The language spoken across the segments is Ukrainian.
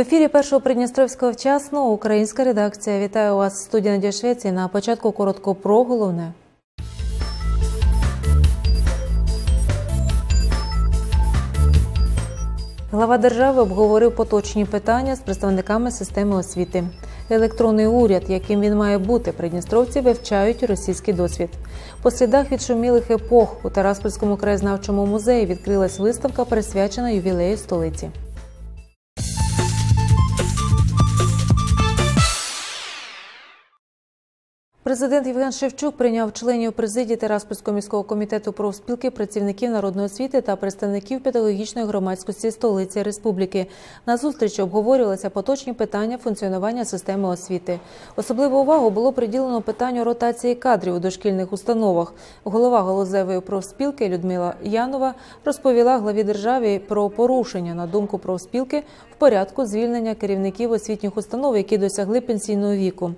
В ефірі першого Придністровського вчасно українська редакція. Вітаю вас в студії Надія Швеції. На початку коротко про головне. Глава держави обговорив поточні питання з представниками системи освіти. Електронний уряд, яким він має бути, придністровці вивчають російський досвід. По слідах відшумілих епох у Тараспольському краєзнавчому музеї відкрилась виставка, присвячена ювілею столиці. Президент Євген Шевчук прийняв членів президії Тераспольського міського комітету профспілки працівників народної освіти та представників педагогічної громадськості столиці республіки. На зустрічі обговорювалися поточні питання функціонування системи освіти. Особливу увагу було приділено питанню ротації кадрів у дошкільних установах. Голова галузевої профспілки Людмила Янова розповіла главі держави про порушення на думку профспілки порядку звільнення керівників освітніх установ, які досягли пенсійного віку.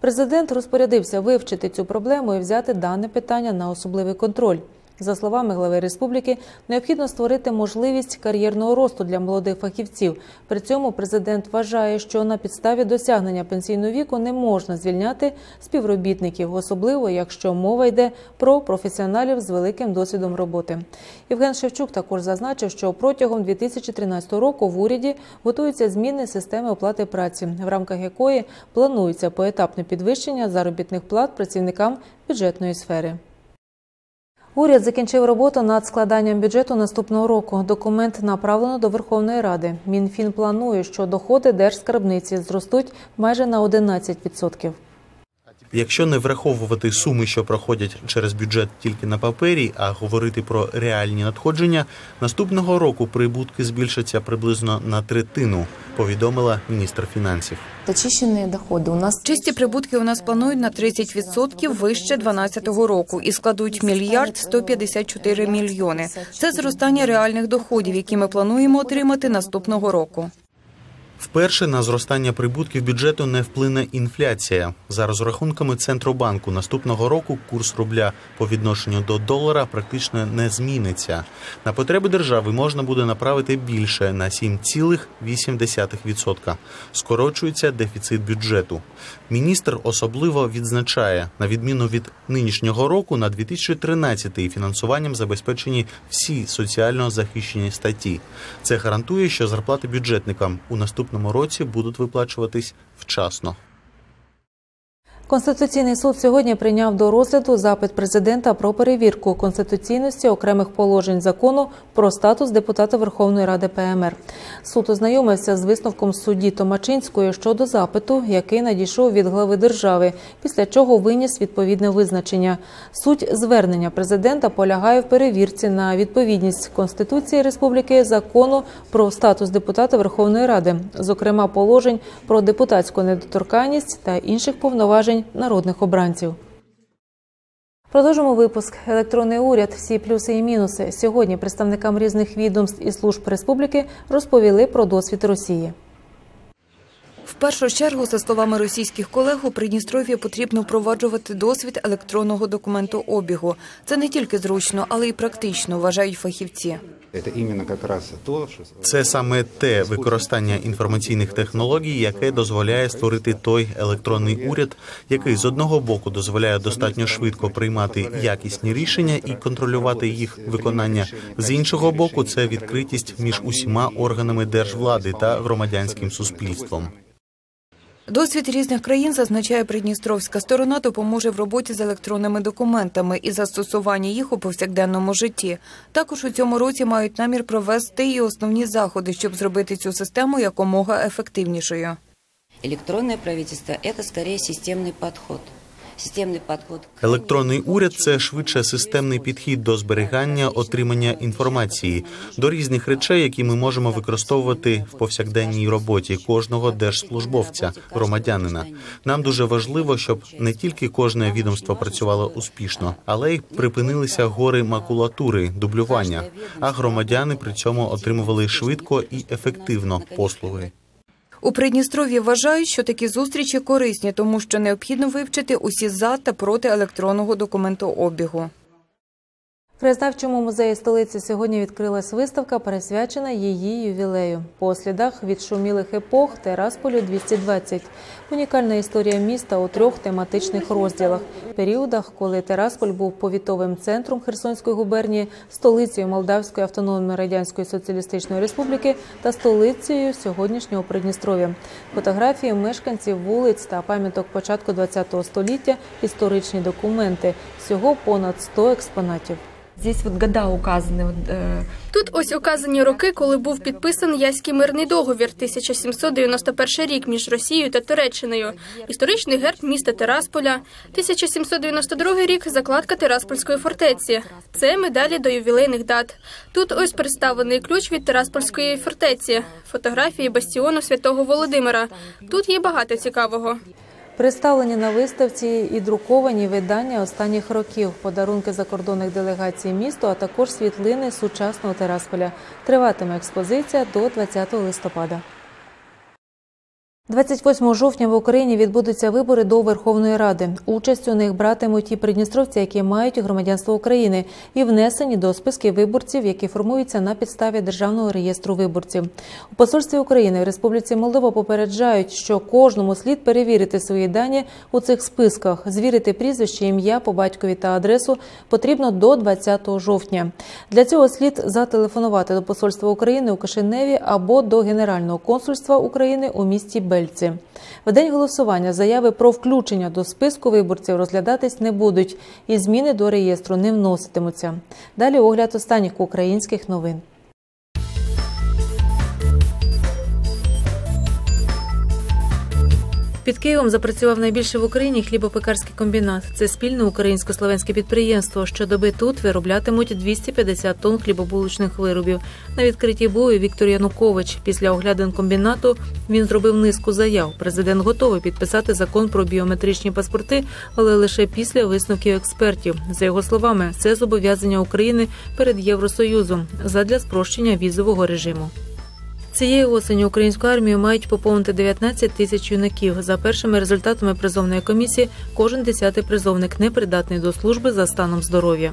Президент розпорядився вивчити цю проблему і взяти дане питання на особливий контроль. За словами глави республіки, необхідно створити можливість кар'єрного росту для молодих фахівців. При цьому президент вважає, що на підставі досягнення пенсійного віку не можна звільняти співробітників, особливо якщо мова йде про професіоналів з великим досвідом роботи. Євген Шевчук також зазначив, що протягом 2013 року в уряді готуються зміни системи оплати праці, в рамках якої планується поетапне підвищення заробітних плат працівникам бюджетної сфери. Уряд закінчив роботу над складанням бюджету наступного року. Документ направлено до Верховної Ради. Мінфін планує, що доходи держскарбниці зростуть майже на 11%. Якщо не враховувати суми, що проходять через бюджет тільки на папері, а говорити про реальні надходження, наступного року прибутки збільшаться приблизно на третину, повідомила міністр фінансів. Очищені доходи у нас Чисті прибутки у нас планують на 30% вище 2012 року і складуть мільярд 154 мільйони. Це зростання реальних доходів, які ми плануємо отримати наступного року. Вперше на зростання прибутків бюджету не вплине інфляція. За розрахунками центробанку наступного року курс рубля по відношенню до долара практично не зміниться. На потреби держави можна буде направити більше на 7,8%. Скорочується дефіцит бюджету. Міністр особливо відзначає, на відміну від нинішнього року, на 2013 фінансуванням забезпечені всі соціально захищені статті. Це гарантує, що зарплати бюджетникам у наступному році будуть виплачуватись вчасно. Конституційний суд сьогодні прийняв до розгляду запит президента про перевірку конституційності окремих положень закону про статус депутата Верховної Ради ПМР. Суд ознайомився з висновком судді Томачинської щодо запиту, який надійшов від глави держави, після чого виніс відповідне визначення. Суть звернення президента полягає в перевірці на відповідність Конституції Республіки закону про статус депутата Верховної Ради, зокрема положень про депутатську недоторканність та інших повноважень народних обранців. Продовжимо випуск. Електронний уряд, всі плюси і мінуси. Сьогодні представникам різних відомств і служб республіки розповіли про досвід Росії. Першу чергу, за словами російських колег, у Придністров'ї потрібно впроваджувати досвід електронного документообігу. Це не тільки зручно, але й практично, вважають фахівці. Це саме те використання інформаційних технологій, яке дозволяє створити той електронний уряд, який з одного боку дозволяє достатньо швидко приймати якісні рішення і контролювати їх виконання. З іншого боку, це відкритість між усіма органами держвлади та громадянським суспільством. Досвід різних країн, зазначає Придністровська сторона, допоможе в роботі з електронними документами і застосуванні їх у повсякденному житті. Також у цьому році мають намір провести і основні заходи, щоб зробити цю систему якомога ефективнішою. Электронное правительство – это скорее системный подход. Системный подход. Електронний уряд це швидше системний підхід до зберігання, отримання інформації до різних речей, які ми можемо використовувати в повсякденній роботі кожного держслужбовця, громадянина. Нам дуже важливо, щоб не тільки кожне відомство працювало успішно, але й припинилися гори макулатури, дублювання. А громадяни при цьому отримували швидко і ефективно послуги. У Придністров'ї вважають, що такі зустрічі корисні, тому що необхідно вивчити усі за та проти електронного документообігу. В музеї столиці сьогодні відкрилась виставка, присвячена її ювілею. По слідах відшумілих епох Терасполю 220. Унікальна історія міста у трьох тематичних розділах: періодах, коли Терасполь був повітовим центром Херсонської губернії, столицею Молдавської автономної радянської соціалістичної республіки та столицею сьогоднішнього Придністров'я. Фотографії мешканців вулиць та пам'яток початку ХХ століття, історичні документи. Всього понад 100 експонатів. Здесь вот года указаны. Э, Тут ось указані роки, коли був підписаний Яський мирний договір 1791 рік між Росією та Туреччиною, історичний герб міста Терасполя, 1792 рік закладка Тераспольської фортеці. Це медалі до ювілейних дат. Тут ось представлений ключ від Тераспольської фортеці, фотографії бастіону святого Володимира. Тут є багато цікавого. Представлені на виставці і друковані видання останніх років, подарунки закордонних делегацій місту, а також світлини сучасного Терасполя. Триватиме експозиція до 20 листопада. 28 жовтня в Україні відбудуться вибори до Верховної Ради. Участь у них братимуть і придністровці, які мають громадянство України, і внесені до списків виборців, які формуються на підставі державного реєстру виборців. У посольстві України в Республіці Молдова попереджають, що кожному слід перевірити свої дані у цих списках, звірити прізвище, ім'я по батькові та адресу потрібно до 20 жовтня. Для цього слід зателефонувати до посольства України у Кишиневі або до Генерального консульства України у місті Бельці. В день голосування заяви про включення до списку виборців розглядатись не будуть, і зміни до реєстру не вноситимуться. Далі огляд останніх українських новин. Під Києвом запрацював найбільший в Україні хлібопекарський комбінат. Це спільне українсько-словенське підприємство. Щодоби тут вироблятимуть 250 тонн хлібобулочних виробів. На відкритті бою Віктор Янукович. Після оглядин комбінату він зробив низку заяв. Президент готовий підписати закон про біометричні паспорти, але лише після висновків експертів. За його словами, це зобов'язання України перед Євросоюзом задля спрощення візового режиму. Цієї осені українську армію мають поповнити 19 тисяч юнаків. За першими результатами призовної комісії, кожен десятий призовник не придатний до служби за станом здоров'я.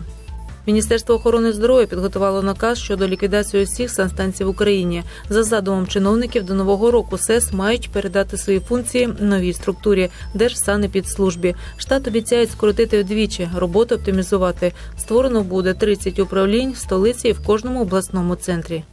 Міністерство охорони здоров'я підготувало наказ щодо ліквідації усіх санстанцій в Україні. За задумом чиновників до нового року СЕС мають передати свої функції новій структурі Держсанепідслужбі. Штат обіцяють скоротити вдвічі, роботу оптимізувати. Створено буде 30 управлінь в столиці і в кожному обласному центрі.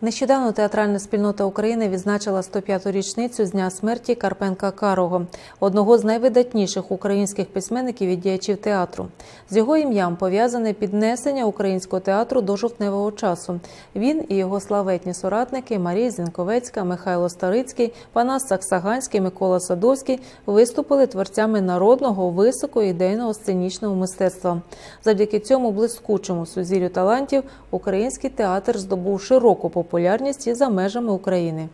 Нещодавно театральна спільнота України відзначила 105-ту річницю з дня смерті Карпенка Карого, одного з найвидатніших українських письменників і діячів театру. З його ім'ям пов'язане піднесення українського театру до жовтневого часу. Він і його славетні соратники Марія Зінковецька, Михайло Старицький, Панас Саксаганський, Микола Садовський виступили творцями народного високоідейного сценічного мистецтва. Завдяки цьому блискучому сузір'ю талантів український театр здобув широку популярність і за межами України.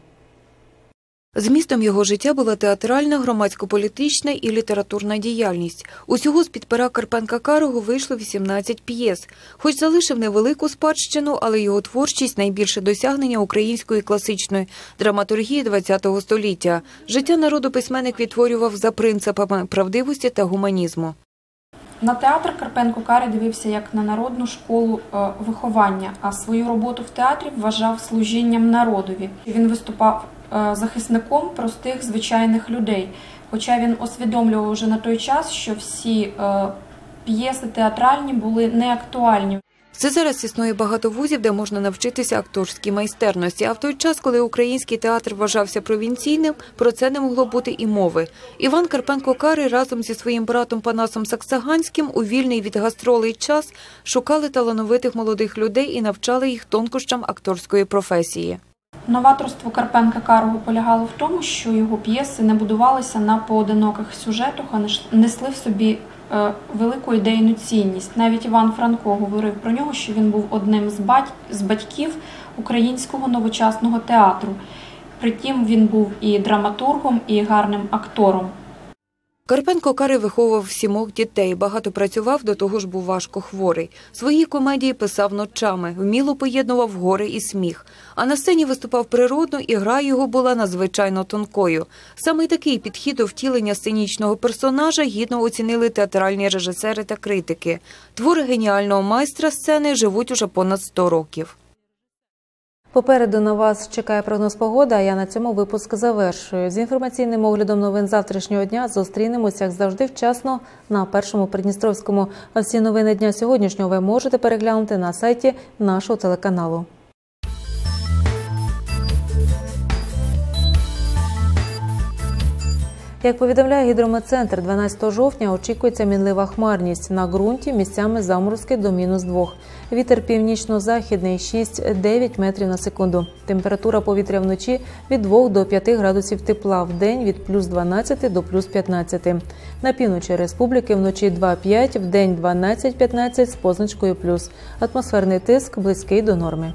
Змістом його життя була театральна, громадсько-політична і літературна діяльність. Усього з-під пера Карпенка Карого вийшло 18 п'єс. Хоч залишив невелику спадщину, але його творчість – найбільше досягнення української класичної драматургії ХХ століття. Життя народу письменник відтворював за принципами правдивості та гуманізму. На театр Карпенко Кари дивився як на народну школу е, виховання, а свою роботу в театрі вважав служінням народові. Він виступав е, захисником простих звичайних людей. Хоча він усвідомлював уже на той час, що всі е, п'єси театральні були неактуальні. Це зараз існує багато вузів, де можна навчитися акторській майстерності. А в той час, коли український театр вважався провінційним, про це не могло бути і мови. Іван Карпенко Кари разом зі своїм братом Панасом Саксаганським у вільний від гастролей час шукали талановитих молодих людей і навчали їх тонкощам акторської професії. Новаторство Карпенка Карого полягало в тому, що його п'єси не будувалися на поодиноких сюжетах, а несли в собі велику ідейну цінність. Навіть Іван Франко говорив про нього, що він був одним з бать... з батьків українського новочасного театру. Притім він був і драматургом, і гарним актором. Карпенко Кари виховував сімох дітей, багато працював, до того ж був важко хворий. Свої комедії писав ночами, вміло поєднував гори і сміх. А на сцені виступав природно, і гра його була надзвичайно тонкою. Саме такий підхід до втілення сценічного персонажа гідно оцінили театральні режисери та критики. Твори геніального майстра сцени живуть уже понад 100 років. Попереду на вас чекає прогноз погоди, а я на цьому випуск завершую. З інформаційним оглядом новин завтрашнього дня зустрінемося, як завжди, вчасно на першому Придністровському. А всі новини дня сьогоднішнього ви можете переглянути на сайті нашого телеканалу. Як повідомляє гідрометцентр, 12 жовтня очікується мінлива хмарність. На ґрунті місцями заморозки до мінус 2. Вітер північно-західний 6-9 метрів на секунду. Температура повітря вночі від 2 до 5 градусів тепла, в день від плюс 12 до плюс 15. На півночі республіки вночі 2-5, в день 12-15 з позначкою плюс. Атмосферний тиск близький до норми.